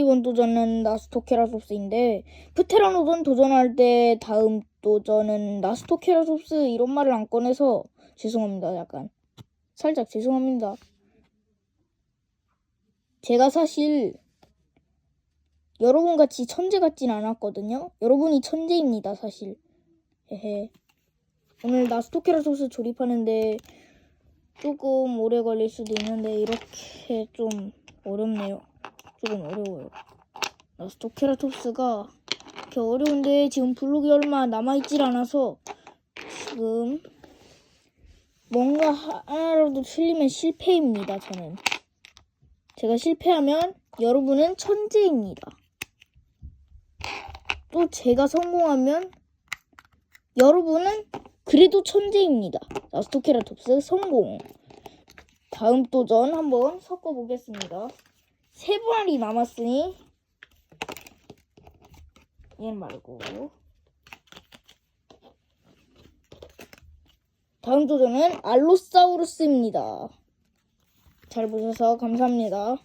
이번 도전은 나스토케라톱스인데 프테라노돈 도전할 때 다음 도전은 나스토케라톱스 이런 말을 안 꺼내서 죄송합니다. 약간 살짝 죄송합니다. 제가 사실 여러분 같이 천재 같진 않았거든요. 여러분이 천재입니다, 사실. 헤헤. 오늘 나스토케라톱스 조립하는데 조금 오래 걸릴 수도 있는데 이렇게 좀 어렵네요. 조금 어려워요. 나스토케라톱스가 이렇게 어려운데 지금 블록이 얼마 남아있질 않아서 지금 뭔가 하나라도 틀리면 실패입니다. 저는 제가 실패하면 여러분은 천재입니다. 또 제가 성공하면 여러분은 그래도 천재입니다. 나스토케라톱스 성공. 다음 도전 한번 섞어보겠습니다. 세 번이 남았으니 얘 말고 다음 도전은 알로사우루스입니다. 잘 보셔서 감사합니다.